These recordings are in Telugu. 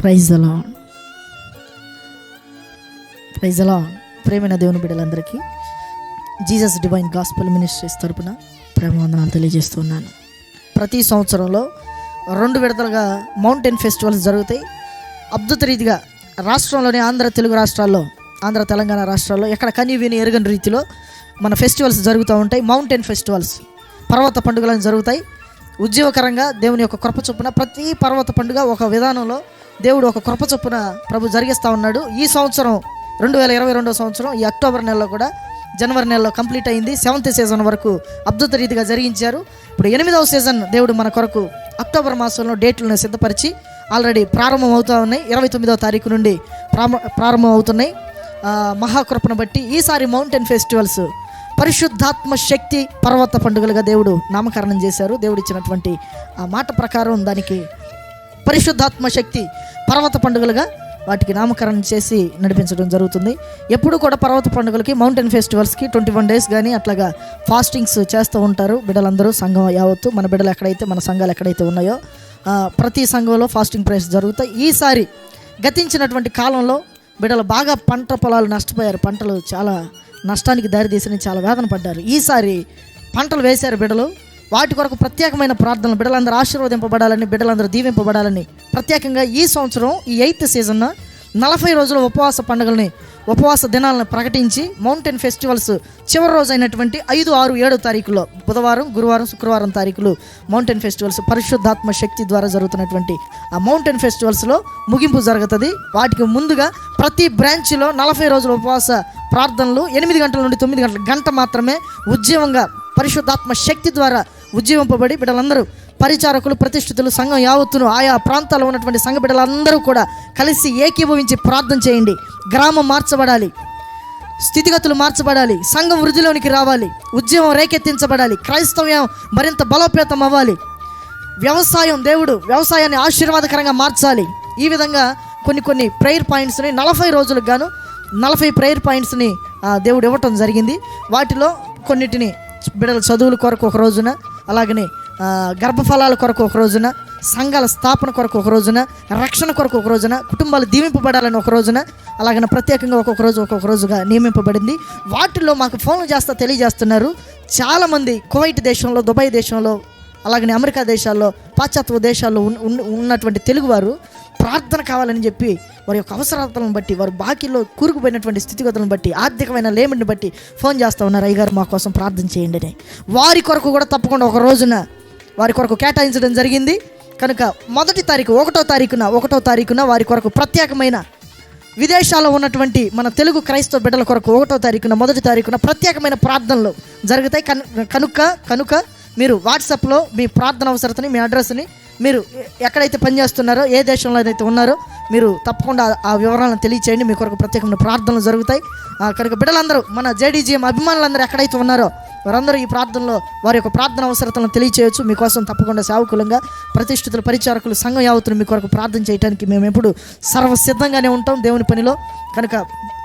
ప్రైజ్ అలా ప్రైజ్ అలా ప్రేమైన దేవుని బిడ్డలందరికీ జీసస్ డివైన్ గాస్పల్ మినిస్ట్రీస్ తరపున ప్రేమవందనాలు తెలియజేస్తున్నాను. ప్రతి సంవత్సరంలో రెండు విడతలుగా మౌంటైన్ ఫెస్టివల్స్ జరుగుతాయి. అద్భుత రీతిగా రాష్ట్రంలోని ఆంధ్ర తెలుగు రాష్ట్రాల్లో ఆంధ్ర తెలంగాణ రాష్ట్రాల్లో ఎక్కడ కని విని ఎరగని రీతిలో మన ఫెస్టివల్స్ జరుగుతూ ఉంటాయి. మౌంటైన్ ఫెస్టివల్స్ పర్వత పండుగలను జరుగుతాయి. ఉద్యోగకరంగా దేవుని యొక్క కృప చొప్పున ప్రతి పర్వత పండుగ ఒక విధానంలో దేవుడు ఒక కృప చొప్పున ప్రభు జరిగిస్తూ ఉన్నాడు. ఈ సంవత్సరం రెండు వేల ఇరవై రెండో సంవత్సరం ఈ అక్టోబర్ నెలలో కూడా జనవరి నెలలో కంప్లీట్ అయింది. సెవెంత్ సీజన్ వరకు అద్భుత రీతిగా జరిగించారు. ఇప్పుడు ఎనిమిదవ సీజన్ దేవుడు మన కొరకు అక్టోబర్ మాసంలో డేట్లను సిద్ధపరిచి ఆల్రెడీ ప్రారంభం అవుతూ ఉన్నాయి. ఇరవై తొమ్మిదవ తారీఖు నుండి ప్రారంభం అవుతున్నాయి మహాకృపను బట్టి ఈసారి మౌంటైన్ ఫెస్టివల్స్ పరిశుద్ధాత్మ శక్తి పర్వత పండుగలుగా దేవుడు నామకరణం చేశారు. దేవుడు ఇచ్చినటువంటి ఆ మాట ప్రకారం దానికి పరిశుద్ధాత్మ శక్తి పర్వత పండుగలుగా వాటికి నామకరణం చేసి నడిపించడం జరుగుతుంది. ఎప్పుడు కూడా పర్వత పండుగలకి మౌంటైన్ ఫెస్టివల్స్కి ట్వంటీ వన్ డేస్ కానీ అట్లాగా ఫాస్టింగ్స్ చేస్తూ ఉంటారు. బిడ్డలందరూ సంఘం యావత్తు మన బిడ్డలు ఎక్కడైతే మన సంఘాలు ఎక్కడైతే ఉన్నాయో ప్రతి సంఘంలో ఫాస్టింగ్ ప్రైస్ జరుగుతాయి. ఈసారి గతించినటువంటి కాలంలో బిడ్డలు బాగా పంట పొలాలు నష్టపోయారు. పంటలు చాలా నష్టానికి దారితీసిన చాలా వేదన పడ్డారు. ఈసారి పంటలు వేశారు బిడ్డలు. వాటి కొరకు ప్రత్యేకమైన ప్రార్థనలు. బిడ్డలందరూ ఆశీర్వదింపబడాలని బిడ్డలందరూ దీవింపబడాలని ప్రత్యేకంగా ఈ సంవత్సరం ఈ ఎయిత్ సీజన్ నలభై రోజుల ఉపవాస పండుగల్ని ఉపవాస దినాలను ప్రకటించి మౌంటైన్ ఫెస్టివల్స్ చివరి రోజు అయినటువంటి ఐదు ఆరు ఏడు తారీఖులో బుధవారం గురువారం శుక్రవారం తారీఖులు మౌంటైన్ ఫెస్టివల్స్ పరిశుద్ధాత్మ శక్తి ద్వారా జరుగుతున్నటువంటి ఆ మౌంటైన్ ఫెస్టివల్స్లో ముగింపు జరుగుతుంది. వాటికి ముందుగా ప్రతి బ్రాంచ్లో నలభై రోజుల ఉపవాస ప్రార్థనలు ఎనిమిది గంటల నుండి తొమ్మిది గంటల గంట మాత్రమే ఉద్యమంగా పరిశుద్ధాత్మ శక్తి ద్వారా ఉజ్జీవింపబడి బిడ్డలందరూ పరిచారకులు ప్రతిష్ఠితులు సంఘం యావత్తును ఆయా ప్రాంతాల్లో ఉన్నటువంటి సంఘ బిడ్డలందరూ కూడా కలిసి ఏకీభవించి ప్రార్థన చేయండి. గ్రామం మార్చబడాలి. స్థితిగతులు మార్చబడాలి. సంఘం వృద్ధిలోనికి రావాలి. ఉద్యమం రేకెత్తించబడాలి. క్రైస్తవ్యం మరింత బలోపేతం అవ్వాలి. వ్యవసాయం దేవుడు వ్యవసాయాన్ని ఆశీర్వాదకరంగా మార్చాలి. ఈ విధంగా కొన్ని కొన్ని ప్రేయర్ పాయింట్స్ని నలభై రోజులకు గాను నలభై ప్రేయర్ పాయింట్స్ని ఆ, దేవుడు ఇవ్వటం జరిగింది. వాటిలో కొన్నిటిని బిడ్డల చదువుల కొరకు ఒక రోజున అలాగనే గర్భఫలాల కొరకు ఒక రోజున సంఘాల స్థాపన కొరకు ఒక రోజున రక్షణ కొరకు ఒక రోజున కుటుంబాలు దీవింపబడాలని ఒక రోజున అలాగనే ప్రత్యేకంగా ఒక్కొక్క రోజు ఒక్కొక్క రోజుగా నియమింపబడింది. వాటిల్లో మాకు ఫోన్లు చేస్తా తెలియజేస్తున్నారు. చాలామంది కువైట్ దేశంలో దుబాయ్ దేశంలో అలాగనే అమెరికా దేశాల్లో పాశ్చాత్య దేశాల్లో ఉన్నటువంటి తెలుగువారు ప్రార్థన కావాలని చెప్పి వారి యొక్క అవసరాలను బట్టి వారు బాకీలో కూరుకుపోయినటువంటి స్థితిగతులను బట్టి ఆర్థికమైన లేమిని బట్టి ఫోన్ చేస్తూ ఉన్నారు. అయ్యగారు మా కోసం ప్రార్థన చేయండి అని. వారి కొరకు కూడా తప్పకుండా ఒక రోజున వారి కొరకు కేటాయించడం జరిగింది. కనుక మొదటి తారీఖు ఒకటో తారీఖున ఒకటో తారీఖున వారి కొరకు ప్రత్యేకమైన విదేశాల్లో ఉన్నటువంటి మన తెలుగు క్రైస్తవ బిడ్డల కొరకు ఒకటో తారీఖున మొదటి తారీఖున ప్రత్యేకమైన ప్రార్థనలు జరుగుతాయి. కను కనుక కనుక మీరు వాట్సాప్లో మీ ప్రార్థన అవసరతని మీ అడ్రస్ని మీరు ఎక్కడైతే పనిచేస్తున్నారో ఏ దేశంలో అయితే ఉన్నారో మీరు తప్పకుండా ఆ- వివరాలను తెలియచేయండి. మీ కొరకు ప్రత్యేకమైన ప్రార్థనలు జరుగుతాయి. కనుక బిడ్డలందరూ మన జేడీజీఎం అభిమానులందరూ ఎక్కడైతే ఉన్నారో వారందరూ ఈ ప్రార్థనలో వారి యొక్క ప్రార్థన అవసరతలను తెలియచేయచ్చు. మీకోసం తప్పకుండా సేవకులంగా ప్రతిష్ఠితుల పరిచారకులు సంఘం యావతులు మీ కొరకు ప్రార్థన చేయడానికి మేము ఎప్పుడు సర్వసిద్ధంగానే ఉంటాం దేవుని పనిలో. కనుక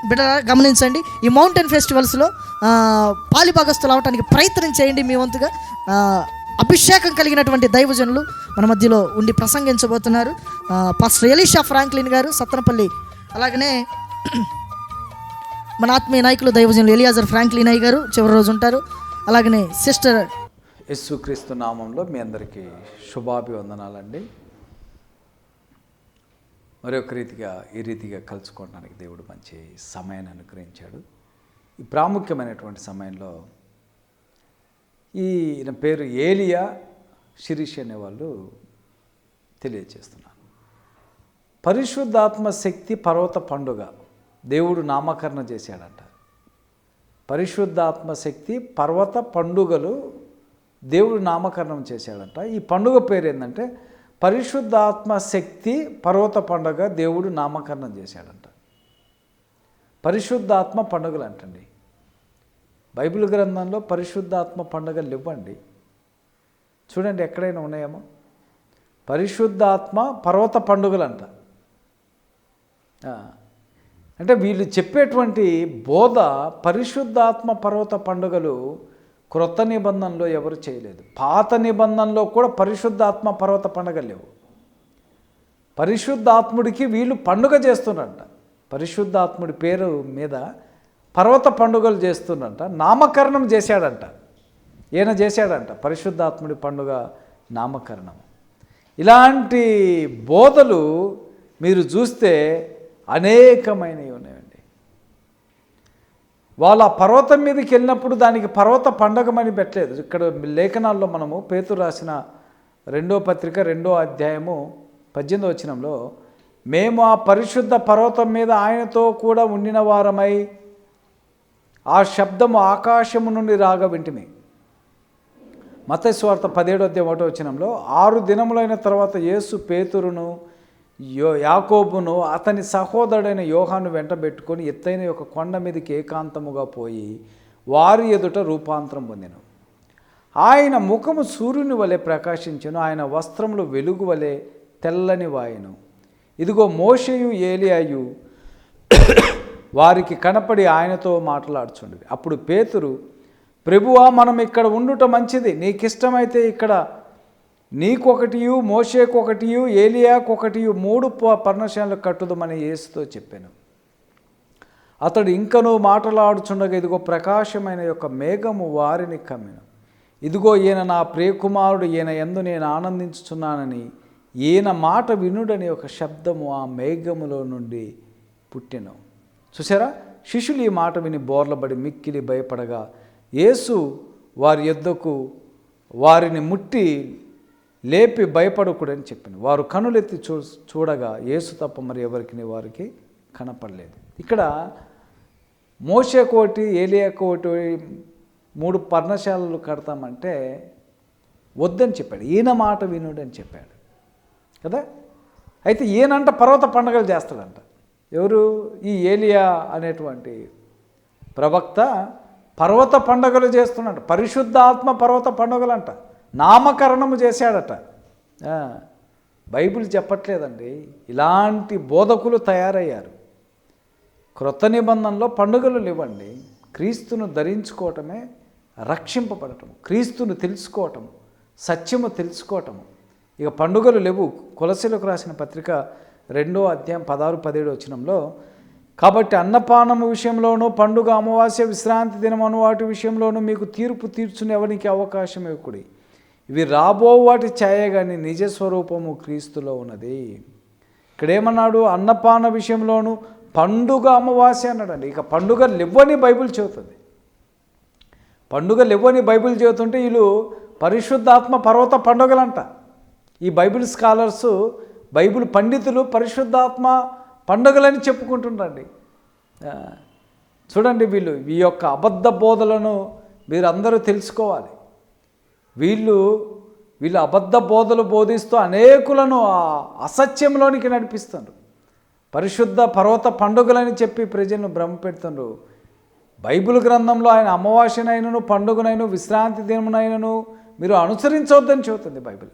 బిడ్డ గమనించండి. ఈ మౌంటైన్ ఫెస్టివల్స్లో పాలిభాగస్తులు అవడానికి ప్రయత్నం చేయండి మీ వంతుగా. అభిషేకం కలిగినటువంటి దైవజనులు మన మధ్యలో ఉండి ప్రసంగించబోతున్నారు. పాస్టర్ ఎలీషా ఫ్రాంక్లిన్ గారు సత్తనపల్లి అలాగనే మన ఆత్మీయ నాయకులు దైవజనులు ఎలియాజర్ ఫ్రాంక్లిన్ అయ్య గారు చివరి రోజు ఉంటారు. అలాగనే సిస్టర్ యేసుక్రీస్తు నామంలో మీ అందరికీ శుభాభివందనాలండి. మరొక రీతిగా ఈ రీతిగా కలుసుకోవడానికి దేవుడు మంచి సమయాన్ని అనుగ్రహించాడు. ఈ ప్రాముఖ్యమైనటువంటి సమయంలో ఈయన పేరు ఏలియా శిరీష్ అనేవాళ్ళు తెలియచేస్తున్నారు పరిశుద్ధాత్మ శక్తి పర్వత పండుగ దేవుడు నామకరణం చేశాడంట. పరిశుద్ధాత్మ శక్తి పర్వత పండుగలు దేవుడు నామకరణం చేశాడంట. ఈ పండుగ పేరు ఏంటంటే పరిశుద్ధాత్మ శక్తి పర్వత పండుగ దేవుడు నామకరణం చేశాడంట. పరిశుద్ధాత్మ పండుగలు అంటండి. బైబిల్ గ్రంథంలో పరిశుద్ధాత్మ పండుగలు ఇవ్వండి. చూడండి ఎక్కడైనా ఉన్నాయేమో? పరిశుద్ధాత్మ పర్వత పండుగలు అంట అంటే వీళ్ళు చెప్పేటువంటి బోధ పరిశుద్ధాత్మ పర్వత పండుగలు క్రొత్త నిబంధనలో ఎవరు చేయలేదు. పాత నిబంధనలో కూడా పరిశుద్ధాత్మ పర్వత పండుగలు లేవు. పరిశుద్ధాత్ముడికి వీళ్ళు పండుగ చేస్తున్నారంట పరిశుద్ధాత్ముడి పేరు మీద పర్వత పండుగలు చేస్తున్నంట నామకరణం చేశాడంట. ఈయన చేశాడంట పరిశుద్ధాత్ముడి పండుగ నామకరణం. ఇలాంటి బోధలు మీరు చూస్తే అనేకమైనవి ఉన్నాయండి. వాళ్ళ ఆ పర్వతం మీదకి వెళ్ళినప్పుడు దానికి పర్వత పండగమని పెట్టలేదు. ఇక్కడ లేఖనాల్లో మనము పేతు రాసిన రెండో పత్రిక రెండో అధ్యాయము పద్దెనిమిదో వచనంలో మేము ఆ పరిశుద్ధ పర్వతం మీద ఆయనతో కూడా ఉండిన వారమై ఆ శబ్దము ఆకాశము నుండి రాగా వింటిమి మతస్వార్త పదిహేడో అధ్యాయం ఒకటో వచనంలో ఆరు దినములైన తర్వాత యేసు పేతురును యో యాకోబును అతని సహోదరుడైన యోహాను వెంటబెట్టుకొని ఎత్తైన ఒక కొండ మీదకి ఏకాంతముగా పోయి వారి ఎదుట రూపాంతరం పొందెను. ఆయన ముఖము సూర్యుని వలె ప్రకాశించను ఆయన వస్త్రములు వెలుగు వలె తెల్లని వాయను. ఇదిగో మోషయు ఏలియాయు వారికి కనపడి ఆయనతో మాట్లాడుచుండేది. అప్పుడు పేతురు ప్రభువా మనం ఇక్కడ ఉండుట మంచిది. నీకిష్టమైతే ఇక్కడ నీకొకటియు మోషేకొకటియు ఏలియాకొకటియు మూడు ప- పర్ణశాలలు కట్టుదమని యేసుతో చెప్పాను. అతడు ఇంకనూ మాటలాడుచుండగా ఇదిగో ప్రకాశమైన యొక్క మేఘము వారిని కమ్మెను. ఇదిగో ఈయన నా ప్రియకుమారుడు ఈయన ఎందు నేను ఆనందించుచున్నానని ఈయన మాట వినుడని ఒక శబ్దము ఆ మేఘములో నుండి పుట్టెను. చూసారా శిష్యులు ఈ మాట విని బోర్లబడి మిక్కిలి భయపడగా యేసు వారి యొద్దకు వారిని ముట్టి లేపి భయపడకూడని చెప్పింది వారు కనులెత్తి చూ చూడగా యేసు తప్ప మరి ఎవరికి వారికి కనపడలేదు. ఇక్కడ మోసే కోటి ఏలియా కోటి మూడు పర్ణశాలలు కడతామంటే వద్దని చెప్పాడు. ఈయన మాట వినుడు అని చెప్పాడు. కదా? అయితే ఈయనంట పర్వత పండుగలు చేస్తాడంట. ఎవరు? ఈ ఏలియా అనేటువంటి ప్రవక్త పర్వత పండుగలు చేస్తున్నాడు. పరిశుద్ధాత్మ పర్వత పండుగలంట. నామకరణము చేశాడట. బైబిల్ చెప్పట్లేదండి. ఇలాంటి బోధకులు తయారయ్యారు. క్రొత్త నిబంధనలో పండుగలు లేవండి. క్రీస్తును ధరించుకోవటమే రక్షింపబడటం క్రీస్తును తెలుసుకోవటం సత్యము తెలుసుకోవటం ఇక పండుగలు లేవు. కొలసీలకు రాసిన పత్రిక రెండో అధ్యాయం పదహారు పదిహేడు వచనంలో కాబట్టి అన్నపానము విషయంలోనూ పండుగ అమావాస్య విశ్రాంతి దినం అను వాటి విషయంలోనూ మీకు తీర్పు తీర్చుని ఎవరికి అవకాశం ఇవ్వకుడి ఇవి రాబో వాటి ఛాయగాని నిజస్వరూపము నిజ స్వరూపము క్రీస్తులో ఉన్నది. ఇక్కడ ఏమన్నాడు అన్నపాన విషయంలోనూ పండుగ అమావాస్య అన్నాడండి. ఇక పండుగ లేవని బైబిల్ చెబుతుంది. పండుగ లేవని బైబిల్ చెబుతుంటే వీళ్ళు పరిశుద్ధాత్మ పర్వత పండుగలంట. ఈ బైబిల్ స్కాలర్స్ బైబిల్ పండితులు పరిశుద్ధాత్మ పండుగలని చెప్పుకుంటుండండి. చూడండి వీళ్ళు ఈ యొక్క అబద్ధ బోధలను మీరందరూ తెలుసుకోవాలి. వీళ్ళు వీళ్ళు అబద్ధ బోధలు బోధిస్తూ అనేకులను ఆ అసత్యంలోనికి నడిపిస్తారు పరిశుద్ధ పర్వత పండుగలని చెప్పి ప్రజలను భ్రమ పెడుతుండ్రు. బైబిల్ గ్రంథంలో ఆయన అమావాస్యనైనను పండుగనైను విశ్రాంతి దినమునైనను మీరు అనుసరించవద్దని చెబుతుంది బైబిల్.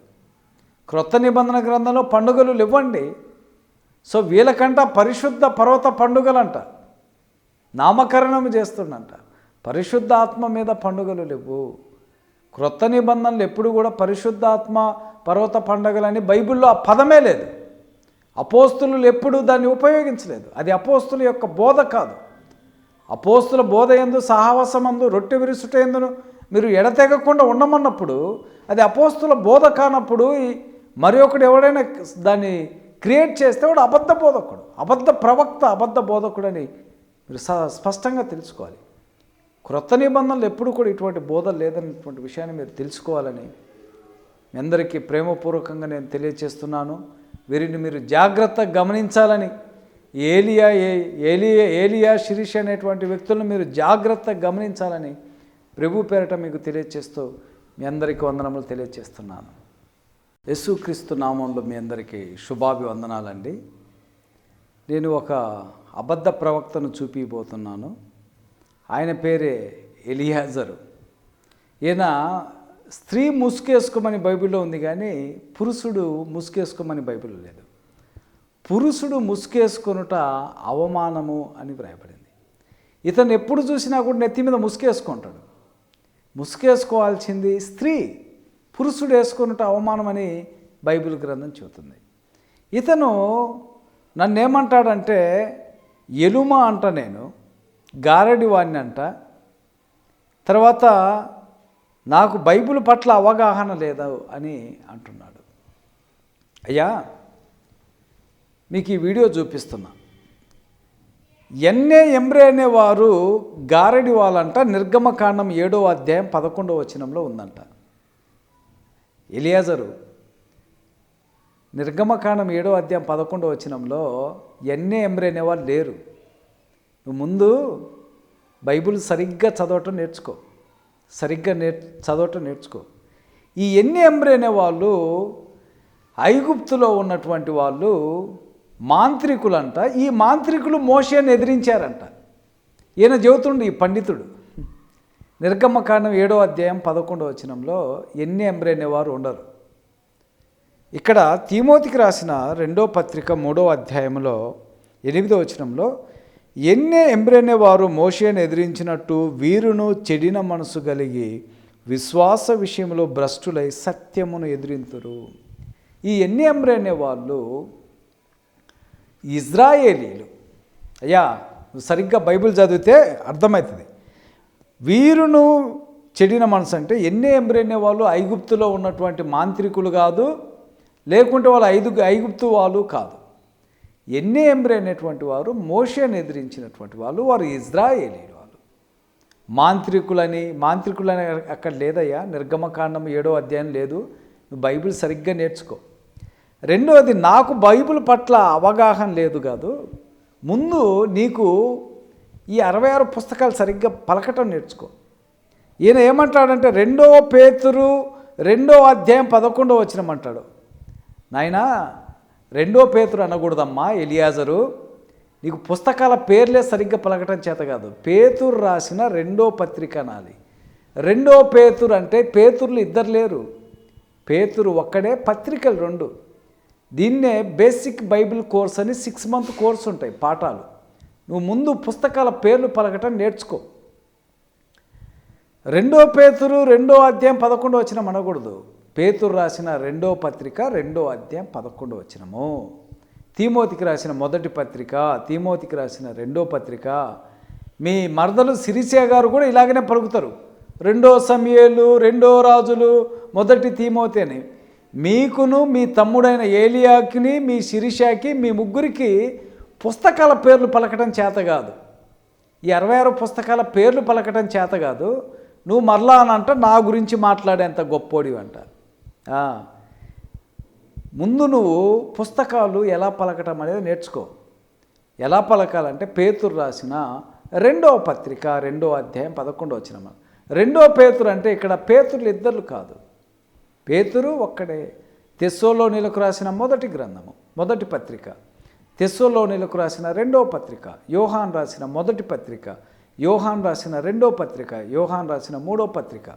క్రొత్త నిబంధన గ్రంథంలో పండుగలు ఇవ్వండి సో వీళ్ళకంట పరిశుద్ధ పర్వత పండుగలంట. నామకరణం చేస్తుండంట. పరిశుద్ధ ఆత్మ మీద పండుగలు లేవు. క్రొత్త నిబంధనలు ఎప్పుడు కూడా పరిశుద్ధాత్మ పర్వత పండుగలని బైబిల్లో ఆ పదమే లేదు. అపోస్తులు ఎప్పుడూ దాన్ని ఉపయోగించలేదు. అది అపోస్తుల యొక్క బోధ కాదు. అపోస్తుల బోధ ఎందు సహవాసమందు రొట్టె విరుసుట ఎందును మీరు ఎడతెగకుండా ఉండమన్నప్పుడు అది అపోస్తుల బోధ కానప్పుడు ఈ- మరి ఒకడు ఎవడైనా దాన్ని క్రియేట్ చేస్తే వాడు అబద్ధ బోధకుడు. అబద్ధ ప్రవక్త అబద్ధ బోధకుడని మీరు స- స్పష్టంగా తెలుసుకోవాలి. క్రొత్త నిబంధనలు ఎప్పుడు కూడా ఇటువంటి బోధ లేదనేటువంటి విషయాన్ని మీరు తెలుసుకోవాలని మీ అందరికీ ప్రేమపూర్వకంగా నేను తెలియచేస్తున్నాను. వీరిని మీరు జాగ్రత్తగా గమనించాలని ఏలియా ఏ- ఏలియా ఏలియా శిరీష్ అనేటువంటి వ్యక్తులను మీరు జాగ్రత్తగా గమనించాలని ప్రభు పేరట మీకు తెలియచేస్తూ మీ అందరికీ వందనములు తెలియచేస్తున్నాను. యేసుక్రీస్తు నామంలో మీ అందరికీ శుభాభివందనాలండి. నేను ఒక అబద్ధ ప్రవక్తను చూపిపోతున్నాను ఆయన పేరే ఎలియాజరు. ఈయన స్త్రీ ముసుకేసుకోమని బైబిల్లో ఉంది కానీ పురుషుడు ముసుకేసుకోమని బైబిల్లో లేదు. పురుషుడు ముసుకేసుకొనుట అవమానము అని వ్రాయబడింది. ఇతను ఎప్పుడు చూసినా కూడా నెత్తి మీద ముసుకేసుకుంటాడు. ముసుకేసుకోవాల్సింది స్త్రీ. పురుషుడు వేసుకున్నట్టు అవమానమని బైబిల్ గ్రంథం చెబుతుంది. ఇతను నన్ను ఏమంటాడంటే ఎలుమ అంట నేను గారడి వాడిని అంట. తర్వాత నాకు బైబిల్ పట్ల అవగాహన లేదు అని అంటున్నాడు. అయ్యా మీకు ఈ వీడియో చూపిస్తున్నా. ఎన్నే ఎంబ్రే అనేవారు గారడి వాళ్ళంట నిర్గమకాండం ఏడో అధ్యాయం పదకొండవ వచనంలో ఉందంట. ఎలియాజరు. నిర్గమకాండం ఏడో అధ్యాయం పదకొండో వచనంలో ఎన్నే ఎంబ్రేనే వాళ్ళు లేరు. నువ్వు ముందు బైబిల్ సరిగ్గా చదవటం నేర్చుకో. సరిగ్గా నేర్ చదవటం నేర్చుకో. ఈ ఎన్ని ఎంబ్రేనే వాళ్ళు ఐగుప్తులో ఉన్నటువంటి వాళ్ళు మాంత్రికులంట. ఈ మాంత్రికులు మోషేని ఎదిరించారంట. ఈయన చెబుతుండు ఈ పండితుడు. నిర్గమకాండం ఏడో అధ్యాయం పదకొండవ వచనంలో ఎన్ని ఎంబ్రేనేవారు ఉండరు. ఇక్కడ తీమోతికి రాసిన రెండో పత్రిక మూడో అధ్యాయంలో ఎనిమిదో వచనంలో ఎన్నే ఎంబ్రేనే వారు మోషేను ఎదిరించినట్టు వీరును చెడిన మనసు కలిగి విశ్వాస విషయంలో భ్రష్టులై సత్యమును ఎదిరింతురు. ఈ ఎన్ని ఎంబ్రెనే వాళ్ళు ఇజ్రాయేలీలు. అయ్యా సరిగ్గా బైబిల్ చదివితే అర్థమవుతుంది. వీరును చెడిన మనసు అంటే ఎన్ని ఎంబ్రెనే వాళ్ళు ఐగుప్తులో ఉన్నటువంటి మాంత్రికులు కాదు లేకుంటే వాళ్ళు ఐదు ఐగుప్తు వాళ్ళు కాదు. ఎన్ని ఎంబ్రే వారు మోషన్ ఎదిరించినటువంటి వాళ్ళు వారు ఇజ్రాయేలీలు వాళ్ళు. మాంత్రికులని మాంత్రికులని అక్కడ లేదయ్యా నిర్గమకాండం ఏడో అధ్యాయం లేదు నువ్వు బైబిల్ సరిగ్గా నేర్చుకో. రెండవది నాకు బైబిల్ పట్ల అవగాహన లేదు కాదు ముందు నీకు ఈ అరవై ఆరు పుస్తకాలు సరిగ్గా పలకటం నేర్చుకో. ఈయన ఏమంటాడంటే రెండో పేతురు రెండో అధ్యాయం పదకొండో వచ్చినమంటాడు నాయనా రెండో పేతురు అనకూడదమ్మా ఎలియాజరు. నీకు పుస్తకాల పేర్లే సరిగ్గా పలకటం చేత కాదు. పేతురు రాసిన రెండో పత్రిక అనాలి రెండో పేతురు అంటే పేతుర్లు ఇద్దరు లేరు. పేతురు ఒక్కడే పత్రికలు రెండు. దీన్నే బేసిక్ బైబిల్ కోర్స్ అని సిక్స్ మంత్ కోర్స్ ఉంటాయి పాఠాలు. నువ్వు ముందు పుస్తకాల పేర్లు పలకటం నేర్చుకో. రెండో పేతురు రెండో అధ్యాయం పదకొండు వచ్చిన అనకూడదు. పేతురు రాసిన రెండో పత్రిక రెండో అధ్యాయం పదకొండు వచ్చినము తీమోతికి రాసిన మొదటి పత్రిక తీమోతికి రాసిన రెండో పత్రిక. మీ మరదలు సిరిసియా గారు కూడా ఇలాగనే పలుకుతారు. రెండో సమయేలు రెండో రాజులు మొదటి తీమోతి అని. మీకును మీ తమ్ముడైన ఏలియాకిని మీ శిరిషాకి మీ ముగ్గురికి పుస్తకాల పేర్లు పలకటం చేత కాదు. ఈ అరవై ఆరు పుస్తకాల పేర్లు పలకటం చేత కాదు. నువ్వు మరలా అని అంట నా గురించి మాట్లాడేంత గొప్పోడివి అంట. ముందు నువ్వు పుస్తకాలు ఎలా పలకటం అనేది నేర్చుకో. ఎలా పలకాలంటే పేతురు రాసిన రెండో పత్రిక రెండో అధ్యాయం పదకొండో వచ్చిన రెండో పేతురు అంటే ఇక్కడ పేతురులు ఇద్దరు కాదు. పేతురు ఒక్కడే. తెస్సోలో నీలకు రాసిన మొదటి గ్రంథము మొదటి పత్రిక. తెస్సోలోనిలకు రాసిన రెండో పత్రిక యోహాన్ రాసిన మొదటి పత్రిక యోహాన్ రాసిన రెండో పత్రిక యోహాన్ రాసిన మూడో పత్రిక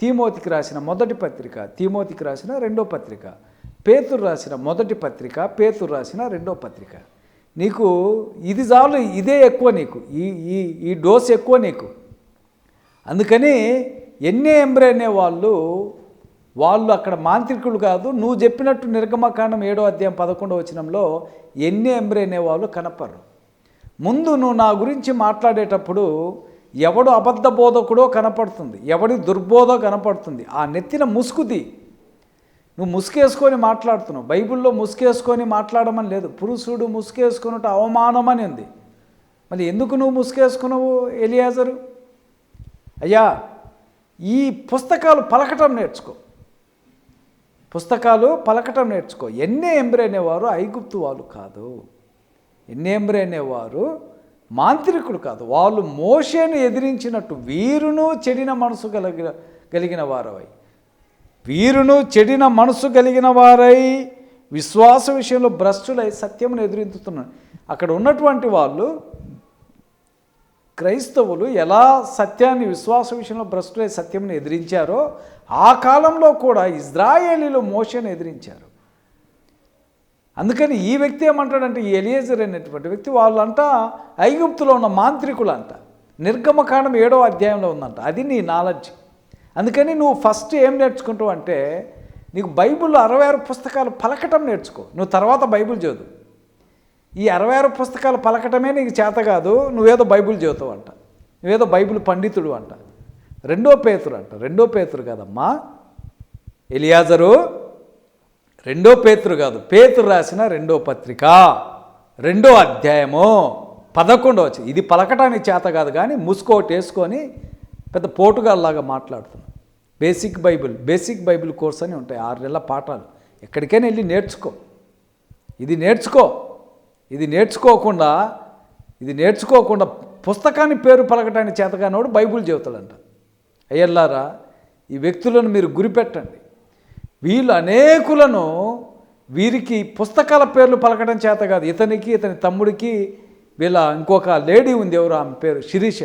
తీమోతికి రాసిన మొదటి పత్రిక తీమోతికి రాసిన రెండో పత్రిక పేతురు రాసిన మొదటి పత్రిక పేతురు రాసిన రెండో పత్రిక. నీకు ఇది చాలు ఇదే ఎక్కువ నీకు ఈ ఈ ఈ డోస్ ఎక్కువ నీకు. అందుకని ఎన్నే ఎంబ్రే అనే వాళ్ళు వాళ్ళు అక్కడ మాంత్రికులు కాదు నువ్వు చెప్పినట్టు నిర్గమకాండం ఏడో అధ్యాయం పదకొండో వచనంలో ఎన్ని ఎంబ్రే అనే వాళ్ళు కనపడరు. ముందు నువ్వు నా గురించి మాట్లాడేటప్పుడు ఎవడు అబద్ధ బోధకుడో కనపడుతుంది ఎవడి దుర్బోధో కనపడుతుంది. ఆ నెత్తిన ముసుగుది నువ్వు ముసుకేసుకొని మాట్లాడుతున్నావు. బైబిల్లో ముసుకేసుకొని మాట్లాడమని లేదు. పురుషుడు ముసుకేసుకున్నట్టు అవమానం అని ఉంది. మళ్ళీ ఎందుకు నువ్వు ముసుకేసుకున్నావు ఎలియాజరు? అయ్యా ఈ పుస్తకాలు పలకటం నేర్చుకో. పుస్తకాలు పలకటం నేర్చుకో. ఎన్నే ఎంబ్రే అనేవారు ఐగుప్తు వాళ్ళు కాదు. ఎన్నే ఎంబ్రే అనేవారు మాంత్రికుడు కాదు. వాళ్ళు మోషేను ఎదిరించినట్టు వీరును చెడిన మనసు కలిగిన కలిగిన వారవై. వీరును చెడిన మనసు కలిగిన వారై విశ్వాస విషయంలో భ్రష్టులై సత్యమును ఎదురించుతున్నారు అక్కడ ఉన్నటువంటి వాళ్ళు క్రైస్తవులు ఎలా సత్యాన్ని విశ్వాస విషయంలో భ్రష్టులై సత్యంని ఎదిరించారో ఆ కాలంలో కూడా ఇజ్రాయేలీలు మోషను ఎదిరించారు. అందుకని ఈ వ్యక్తి ఏమంటాడంటే ఈ ఎలియేజర్ అనేటువంటి వ్యక్తి వాళ్ళంట ఐగుప్తులో ఉన్న మాంత్రికులు అంట నిర్గమకాండం ఏడో అధ్యాయంలో ఉందంట. అది నీ నాలెడ్జ్ అందుకని నువ్వు ఫస్ట్ ఏం నేర్చుకుంటావు అంటే నీకు బైబుల్ అరవై ఆరు పుస్తకాలు పలకటం నేర్చుకో. నువ్వు తర్వాత బైబిల్ చదువు. ఈ అరవై ఆరు పుస్తకాలు పలకటమే నీకు చేత కాదు నువ్వేదో బైబిల్ చదువుతావు అంట. నువ్వేదో బైబిల్ పండితుడు అంట. రెండో పేతురు అంట. రెండో పేతురు కాదమ్మా. ఎలియాజరు రెండో పేతురు కాదు. పేతురు రాసిన రెండో పత్రిక రెండో అధ్యాయము పదకొండో వచ్చి ఇది పలకటానికి చేత కాదు కానీ ముసుకోటి వేసుకొని పెద్ద పోటుగాల్లాగా మాట్లాడుతున్నాం basic Bible basic Bible course అని ఉంటాయి. ఆరు నెలల పాఠాలు. ఎక్కడికైనా వెళ్ళి నేర్చుకో. ఇది నేర్చుకో. ఇది నేర్చుకోకుండా ఇది నేర్చుకోకుండా పుస్తకాన్ని పేరు పలకటానికి చేతగానోడు బైబిల్ చెబుతాడంట. అయ్యల్లారా ఈ వ్యక్తులను మీరు గురిపెట్టండి. వీళ్ళు అనేకులను వీరికి పుస్తకాల పేర్లు పలకడం చేత కాదు. ఇతనికి ఇతని తమ్ముడికి వీళ్ళ ఇంకొక లేడీ ఉంది ఎవరు ఆమె పేరు శిరీష.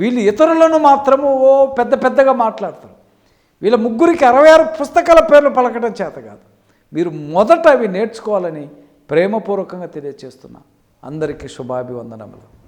వీళ్ళు ఇతరులను మాత్రము ఓ పెద్ద పెద్దగా మాట్లాడతారు. వీళ్ళ ముగ్గురికి అరవై ఆరు పుస్తకాల పేర్లు పలకడం చేత కాదు. మీరు మొదట అవి నేర్చుకోవాలని ప్రేమపూర్వకంగా తెలియచేస్తున్నా. అందరికీ శుభాభివందనములు.